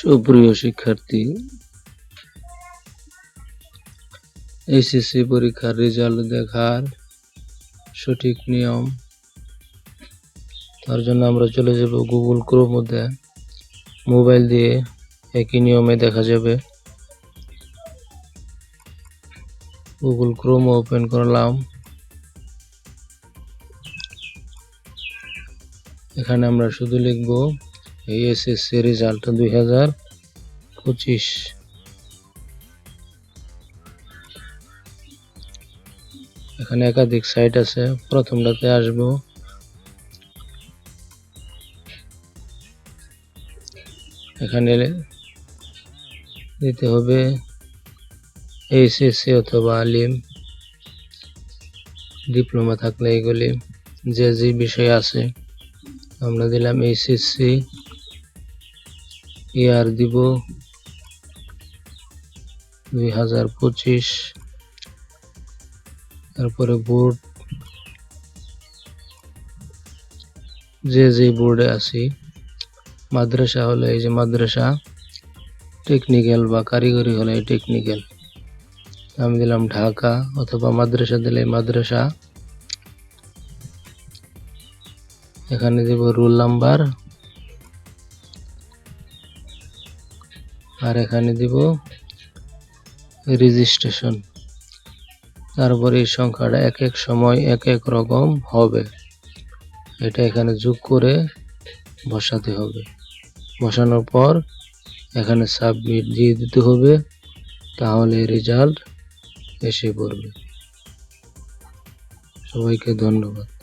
সুপ্রিয় শিক্ষার্থী এইচএসসি পরীক্ষার রেজাল্ট দেখার সঠিক নিয়ম, তার জন্য আমরা চলে যাব গুগল ক্রোম মধ্যে মোবাইল দিয়ে একই নিয়মে দেখা যাবে। গুগল ক্রোম ওপেন করলাম। এখানে আমরা শুধু লিখব এসএসসি রেজাল্ট দুই হাজার পঁচিশ। এখানে একাধিক সাইট আছে। প্রথমটাতে আসব। এখানে দিতে হবে এইচএসসি অথবা আলিম। ডিপ্লোমা থাকলে এগুলি যে যে বিষয় আছে, আমরা দিলাম এইচএসসি ইয়ার দিব দুই হাজার পঁচিশ। তারপরে বোর্ড, যে যে বোর্ডে আছি, মাদ্রাসা হলে এই যে মাদ্রাসা টেকনিক্যাল বা কারিগরি হলে টেকনিক্যাল আমি দিলাম ঢাকা অথবা মাদ্রাসা দিলে মাদ্রাসা। এখানে দেব রোল নাম্বার আর এখানে দিব রেজিস্ট্রেশন তারপর এই সংখ্যাটা এক এক সময় এক এক রকম হবে। এটা এখানে যোগ করে বসাতে হবে। বসানোর পর এখানে সাবমিট দিয়ে দিতে হবে, তাহলে রেজাল্ট এসে পড়বে। সবাইকে ধন্যবাদ।